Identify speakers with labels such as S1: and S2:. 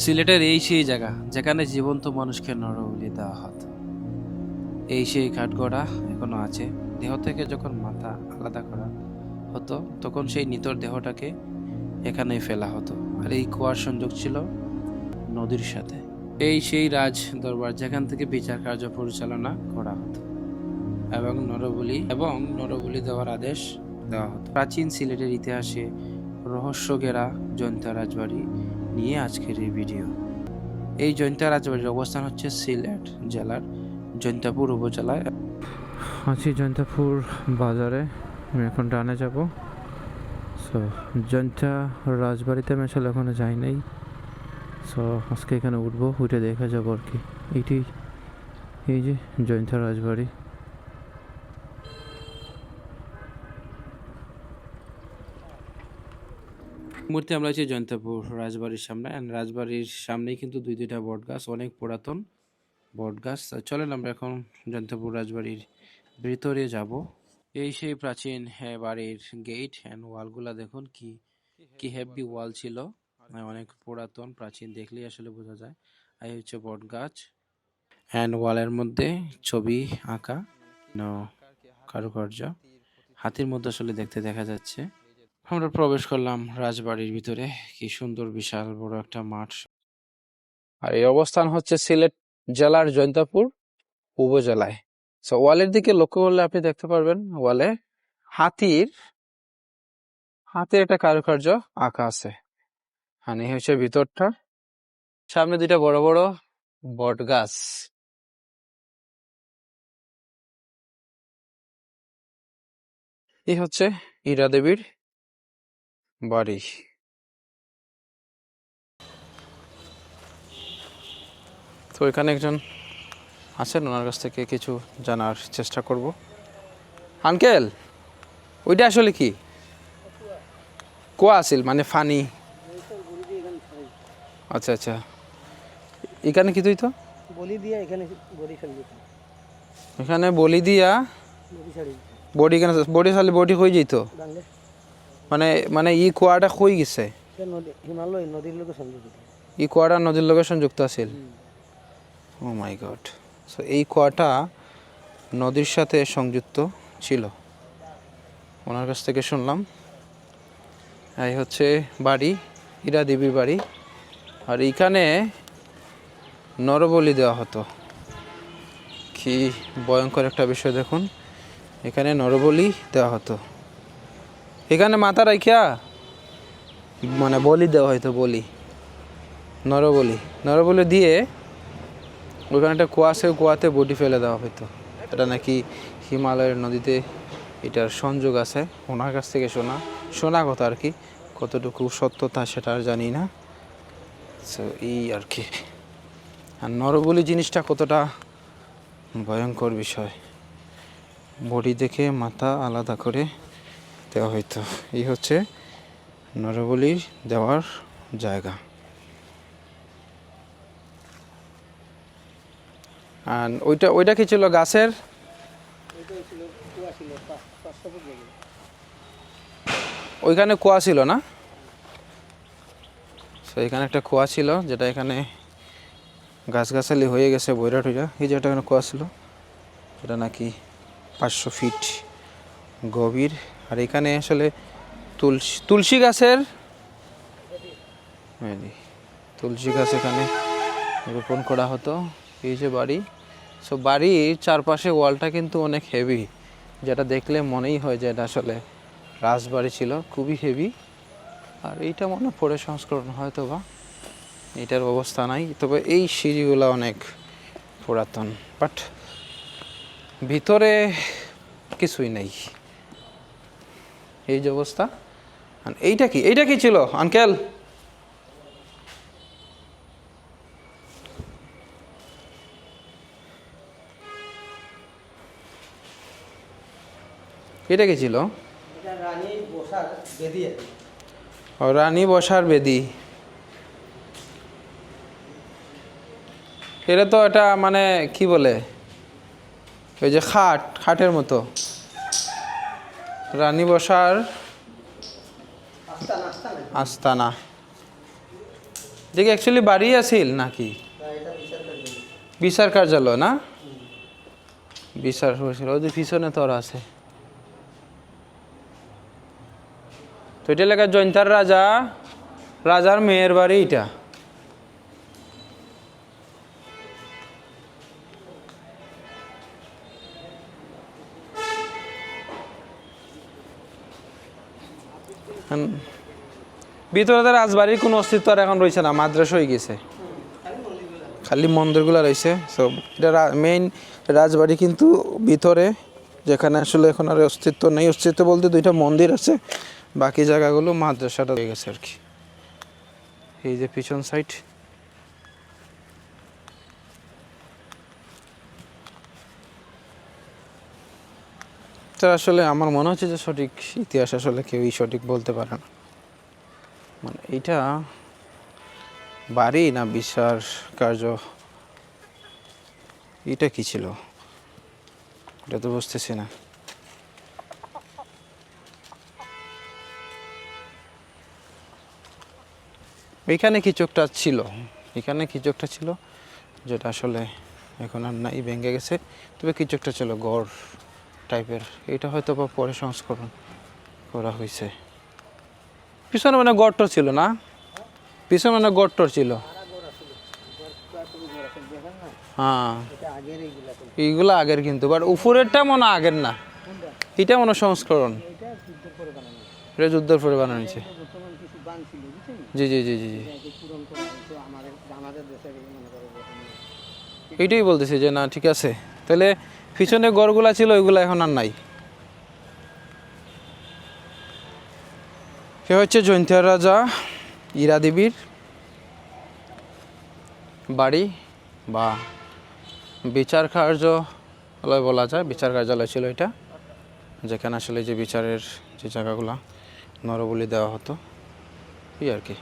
S1: সিলেটের এই সেই জায়গা, যেখানে জীবন্ত মানুষকে নরবলি দেওয়া হতো। এই সেই কাঠগড়া এখনও আছে। দেহ থেকে যখন মাথা আলাদা করা হতো, তখন সেই নিতর দেহটাকে এখানেই ফেলা হতো। আর এই কুয়ার সংযোগ ছিল নদীর সাথে। এই সেই রাজ দরবার যেখান থেকে বিচার কার্য পরিচালনা করা হতো। এবং নরবলি এবং নরবলি দেওয়ার আদেশ দেওয়া হতো। প্রাচীন সিলেটের ইতিহাসে রহস্য ঘেরা জয়ন্ত রাজবাড়ি নিয়ে আজকের এই ভিডিও এই জয়ন্তা রাজবাড়ির অবস্থান হচ্ছে সিলেট জেলার জয়ন্তাপুর উপজেলায়। আছি জয়ন্তাপুর বাজারে, আমি এখন ডানে যাব। সো জয়ন্তা রাজবাড়িতে আমি আসলে এখনও যাই নাই। সো আজকে এখানে উঠবো, উঠে দেখা যাব আর কি। এইটি এই যে জয়ন্তা রাজবাড়ি। মুহূর্তে আমরা আছি জয়ন্তপুর রাজবাড়ির সামনে অ্যান্ড রাজবাড়ির সামনেই কিন্তু দুই দুইটা বট গাছ অনেক পুরাতন বট গাছ। চলেন আমরা এখন জয়ন্তপুর রাজবাড়ির ভিতরে যাব। এই সেই প্রাচীন হ্যাঁ, বাড়ির গেট অ্যান্ড ওয়ালগুলা দেখুন কি কি হেভি ওয়াল ছিল। মানে অনেক পুরাতন প্রাচীন দেখলেই আসলে বোঝা যায়। এই হচ্ছে বট গাছ অ্যান্ড ওয়ালের মধ্যে ছবি আঁকা কারুকার্য। হাতির মধ্যে আসলে দেখতে দেখা যাচ্ছে। আমরা প্রবেশ করলাম রাজবাড়ির ভিতরে। কি সুন্দর, বিশাল, বড় একটা মাঠ। আর এই অবস্থান হচ্ছে সিলেট জেলার জয়ন্তাপুর উপজেলায়। সো ওয়ালের দিকে লক্ষ্য করলে আপনি দেখতে পারবেন, ওয়ালে হাতির, হাতের একটা কারুকার্য আঁকা আছে। এই হচ্ছে ভিতরটা। সামনে দুইটা বড় বড় বট গাছ। এই হচ্ছে ইরা দেবীর বাড়ি তো এখানে একজন আছেন ওনার কাছ থেকে কিছু জানার চেষ্টা করব। আঙ্কেল ওইটা আসলে কি? কুয়া আছিল মানে ফানি। আচ্ছা আচ্ছা। এখানে কি তুই তো?
S2: বলি দিয়া এখানে বডি
S1: এখানে বলি দিয়া
S2: বডি
S1: কেন বডি খালি বডি হয়ে যেত। মানে মানে ই কুয়াটা হয়ে গেছে।
S2: হিমালয় নদীর
S1: ই কুয়াটা নদীর লগে সংযুক্ত আছিল। ও মাই গড সো এই কুয়াটা নদীর সাথে সংযুক্ত ছিল। ওনার কাছ থেকে শুনলাম। এই হচ্ছে বাড়ি ইরা দেবীর বাড়ি। আর এইখানে নরবলি দেওয়া হতো। কি ভয়ঙ্কর একটা বিষয় দেখুন। এখানে নরবলি দেওয়া হতো। এখানে মাথা রাখিয়া? মানে বলি দেওয়া হয়তো, বলি। নরবলি নরবলি দিয়ে ওইখানে একটা কুয়া আছে, কুয়াতে বডি ফেলে দেওয়া হয়তো এটা নাকি হিমালয়ের নদীতে এটার সংযোগ আছে? ওনার কাছ থেকে শোনা। শোনা কথা আর কি। কতটুকু সত্যতা সেটা আর জানি না। সো এই আর কি। আর নরবলি জিনিসটা কতটা ভয়ঙ্কর বিষয়। বডি দেখে মাথা আলাদা করে দেওয়া হইতো। এই হচ্ছে নরবলি দেওয়ার জায়গা। আর ওইটা ওইটা কি ছিল গাছের? ওইখানে কুয়া ছিল না? তো এখানে একটা কুয়া ছিল যেটা এখানে গাছগাছালি হয়ে গেছে, বইরা টইরা। এই যে এখানে কুয়া ছিল। এটা নাকি পাঁচশো ফিট গভীর। আর এখানে আসলে তুলসী তুলসী গাছের তুলসী গাছ এখানে রোপণ করা হতো। এই যে বাড়ি সো বাড়ির চারপাশে ওয়ালটা কিন্তু অনেক হেভি যেটা দেখলে মনেই হয় যে এটা আসলে রাজবাড়ি ছিল, খুবই হেভি আর এইটা মনে পরে সংস্করণ হয়তো বা এটার অবস্থা নাই, তবে এই সিঁড়িগুলো অনেক পুরাতন বাট ভিতরে কিছুই নেই। এই যে অবস্থা। এইটা কি? এইটা কি ছিল? আঙ্কেল? এটা কি ছিল?
S2: রানী বসার বেদি
S1: রানী বসার বেদি। এটা তো এটা মানে কি বলে? ওই যে খাট খাটের মতো। রানী বসার আস্তানা। দেখি অ্যাকচুয়ালি বাড়ি আছিল নাকি?
S2: বিচার কার্য
S1: কার্যালয় না? বিচার হয়েছিল। ওদের পিছনে তোর আছে। তো এটা লেখা জয়ন্তার রাজা, রাজার মেয়ের বাড়ি এটা। ভিতরে রাজবাড়ির কোনো অস্তিত্ব আর এখন রয়েছে না, মাদ্রাসা হয়ে গেছে। খালি মন্দিরগুলো রয়েছে সো এটা মেইন রাজবাড়ি কিন্তু ভিতরে, যেখানে আসলে এখন আর অস্তিত্ব নেই। অস্তিত্ব বলতে দুইটা মন্দির আছে, বাকি জায়গাগুলো মাদ্রাসাটা হয়ে গেছে আর কি। এই যে পিছন সাইড তো আসলে আমার মনে হচ্ছে যে সঠিক ইতিহাস আসলে কেউই সঠিক বলতে পারে না। মানে এইটা বাড়ি না বিচার কার্য? এটা কি ছিল? এটা তো বুঝতেছি না। এখানে কিছু একটা ছিল? এখানে কিছু একটা ছিল? যেটা আসলে এখন আর নাই, ভেঙে গেছে। তবে কিছু একটা ছিল? গড়। টাইপের। এটা হয়তো বা পরে সংস্করণ করা হয়েছে। পিছনে মানে গড়টর ছিল না? পিছনে মানে গড়টর ছিল। হ্যাঁ।
S2: এইগুলা
S1: আগের কিন্তু বাট উপরেরটা মনে আগের না। এটা মনে সংস্করণ।
S2: এটা যুদ্ধের পরে বানানো
S1: হয়েছে। জি জি জি জি জি। এইটাই বলতেছি যে, না, ঠিক আছে। তাহলে পিছনে গড়গুলা ছিল, ওইগুলো এখন আর নাই। সে হচ্ছে জৈন্তিয়ার রাজা ইরা দেবীর বাড়ি বা বিচার কার্যালয় বলা যায়, বিচার কার্যালয় ছিল এটা, যেখানে আসলে যে বিচারের যে জায়গাগুলো নরবলি দেওয়া হতো, এই আর কি।